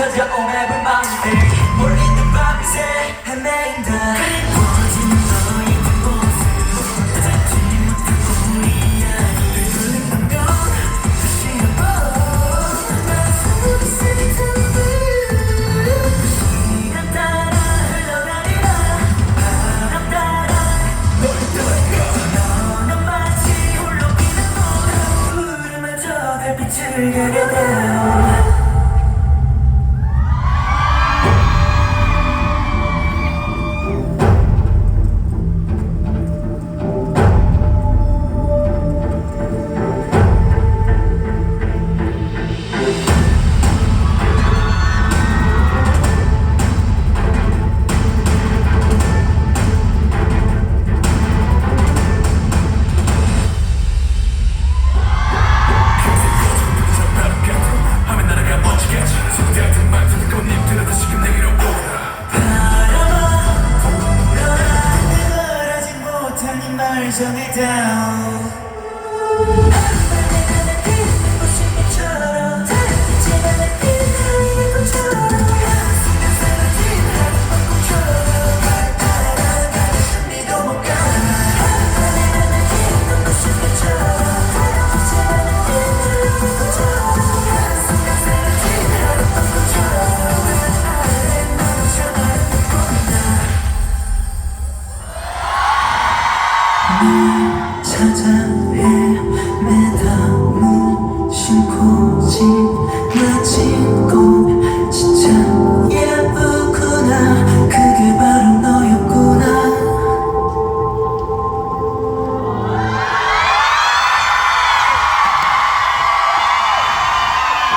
찾아온 앱을 마음들 몰리는 밤새 헤맨다. 원하지는 너의 뒷모습 닿지 못한 우리 이야기를 들린다면 다시 한번 나 속에 시간 따라 흘러가리라 바람 따라 널 너는 마치 홀로 피는 노래 구름마저 달빛을 가려다 till me down. 찾아 헤매다 무심코 지나친 예뻐